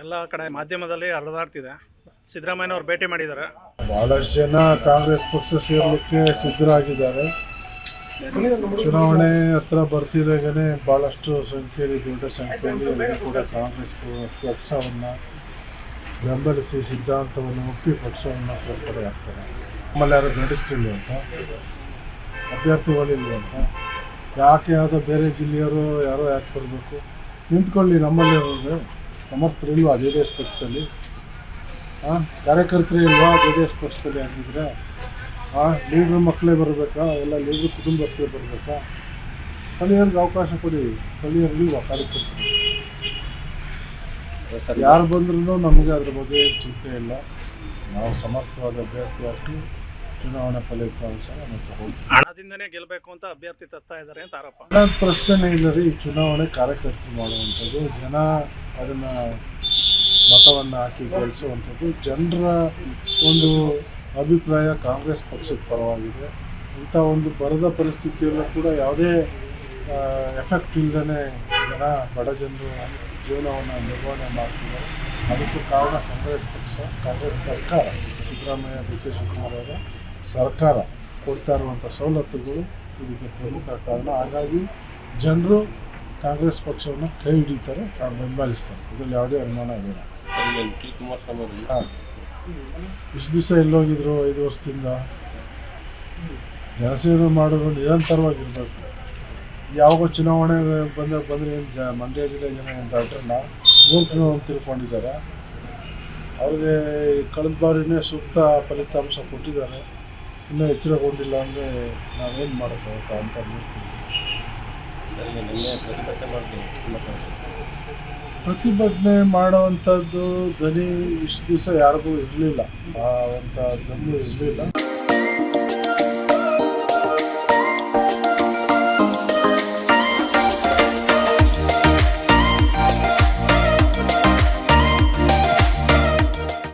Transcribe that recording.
ಎಲ್ಲ ಕಡೆ ಮಾಧ್ಯಮದಲ್ಲಿ ಹರಿದಾಡ್ತಿದೆ. ಸಿದ್ದರಾಮಯ್ಯನವ್ರು ಭೇಟಿ ಮಾಡಿದ್ದಾರೆ. ಬಹಳಷ್ಟು ಜನ ಕಾಂಗ್ರೆಸ್ ಪಕ್ಷ ಸೇರಲಿಕ್ಕೆ ಸಿದ್ಧರಾಗಿದ್ದಾರೆ. ಚುನಾವಣೆ ಹತ್ರ ಬರ್ತಿದ್ದಾಗನೇ ಭಾಳಷ್ಟು ಸಂಖ್ಯೆಯಲ್ಲಿ ದೊಡ್ಡ ಸಂಖ್ಯೆಯಲ್ಲಿ ಎಲ್ಲರೂ ಕೂಡ ಕಾಂಗ್ರೆಸ್ ಪಕ್ಷವನ್ನು ಬೆಂಬಲಿಸಿ ಸಿದ್ಧಾಂತವನ್ನು ಒಪ್ಪಿ ಪಕ್ಷವನ್ನು ಸೇರ್ಪಡೆ ಆಗ್ತಾರೆ. ನಮ್ಮಲ್ಲಿ ಯಾರು ಇಲ್ರಿ ಅಂತ ಯಾಕೆ ಯಾವುದೋ ಬೇರೆ ಜಿಲ್ಲೆಯವರು ಯಾರೋ ಯಾಕೆ ಬರಬೇಕು? ನಿಂತ್ಕೊಳ್ಳಿ ನಮ್ಮಲ್ಲಿ ಅವ್ರಿಗೆ ಸಮರ್ಥರಿಲ್ವಾ ಜೆ ಡಿ ಎಸ್ ಪಕ್ಷದಲ್ಲಿ. ಹಾಂ ಕಾರ್ಯಕರ್ತರು ಇಲ್ವಾ ಜೆ ಡಿ ಎಸ್ ಪಕ್ಷದಲ್ಲಿ ಆಗಿದ್ರೆ ಹಾಂ ಲೀಡ್ರ್ ಮಕ್ಕಳೇ ಬರಬೇಕಾ? ಎಲ್ಲ ಲೀಡ್ರ್ ಕುಟುಂಬಸ್ಥರೇ ಬರಬೇಕಾ? ಸ್ಥಳೀಯರಿಗೆ ಅವಕಾಶ ಕೊಡಿ. ಸ್ಥಳೀಯರು ಇಲ್ವಾ ಕಾರ್ಯಕರ್ತರು? ಯಾರು ಬಂದ್ರೂ ನಮಗೆ ಅದ್ರ ಬಗ್ಗೆ ಚಿಂತೆ ಇಲ್ಲ. ನಾವು ಸಮರ್ಥವಾದ ಅಭ್ಯರ್ಥಿ ಹಾಕಿ ಚುನಾವಣಾ ಫಲಿತಾಂಶ ಹಣದಿಂದನೇ ಗೆಲ್ಲಬೇಕು ಅಂತ ಅಭ್ಯರ್ಥಿ ತರ್ತಾ ಇದ್ದಾರೆ ಅಂತ ಆರೋಪ. ಹಣದ ಪ್ರಶ್ನೆ ಇಲ್ಲ ರೀ ಚುನಾವಣೆ ಕಾರ್ಯಕರ್ತರು ಮಾಡುವಂಥದ್ದು ಜನ ಅದನ್ನು ಮತವನ್ನು ಹಾಕಿ ಗೆಲ್ಲಿಸುವಂಥದ್ದು ಜನರ ಒಂದು ಅಭಿಪ್ರಾಯ ಕಾಂಗ್ರೆಸ್ ಪಕ್ಷದ ಪರವಾಗಿದೆ. ಇಂಥ ಒಂದು ಬರದ ಪರಿಸ್ಥಿತಿಯಲ್ಲೂ ಕೂಡ ಯಾವುದೇ ಎಫೆಕ್ಟ್ ಇಲ್ಲದೇ ಜನ ಬಡ ಜನರು ಜೀವನವನ್ನು ನಿರ್ವಹಣೆ ಮಾಡ್ತಿದ್ದಾರೆ. ಅದಕ್ಕೂ ಕಾರಣ ಕಾಂಗ್ರೆಸ್ ಪಕ್ಷ ಕಾಂಗ್ರೆಸ್ ಸರ್ಕಾರ. ಸಿದ್ದರಾಮಯ್ಯ ಡಿ ಕೆ ಶಿವಕುಮಾರ್ ಅವರ. ಸರ್ಕಾರ ಕೊಡ್ತಾ ಇರುವಂಥ ಸವಲತ್ತುಗಳು ಇದಕ್ಕೆ ಪ್ರಮುಖ ಕಾರಣ. ಹಾಗಾಗಿ ಜನರು ಕಾಂಗ್ರೆಸ್ ಪಕ್ಷವನ್ನು ಕೈ ಹಿಡಿತಾರೆ ಬೆಂಬಲಿಸ್ತಾರೆ. ಇದರಲ್ಲಿ ಯಾವುದೇ ಅನುಮಾನ ಇಲ್ಲ. ಇಷ್ಟು ದಿವಸ ಎಲ್ಲೋಗಿದ್ರು, ಐದು ವರ್ಷದಿಂದ. ಜನಸೇವೆ ಮಾಡೋರು ನಿರಂತರವಾಗಿರ್ಬೇಕು. ಯಾವಾಗ ಚುನಾವಣೆ ಬಂದ ಬಂದರೆ ಏನು ಜ, ಮಂಡ್ಯ ಜಿಲ್ಲೆ ಜನ ಏನು ಡಾಕ್ಟ್ರನ್ನ ಮೂರ್ಖನ ತಿಳ್ಕೊಂಡಿದ್ದಾರೆ. ಅವ್ರಿಗೆ ಕಳೆದ ಬಾರಿನೇ ಸೂಕ್ತ ಫಲಿತಾಂಶ ಕೊಟ್ಟಿದ್ದಾರೆ. ಇನ್ನೂ ಎಚ್ಚರಗೊಂಡಿಲ್ಲ ಅಂದರೆ ನಾವೇನು ಮಾಡೋಕ್ಕಾಗುತ್ತಾ ಅಂತ ಪ್ರತಿಭಟನೆ ಮಾಡುವಂಥದ್ದು ಧ್ವನಿ ಇಷ್ಟು ದಿವಸ ಯಾರಿಗೂ ಇರಲಿಲ್ಲ. ಆ ಅಂತ ಧ್ವನಿ ಇರಲಿಲ್ಲ.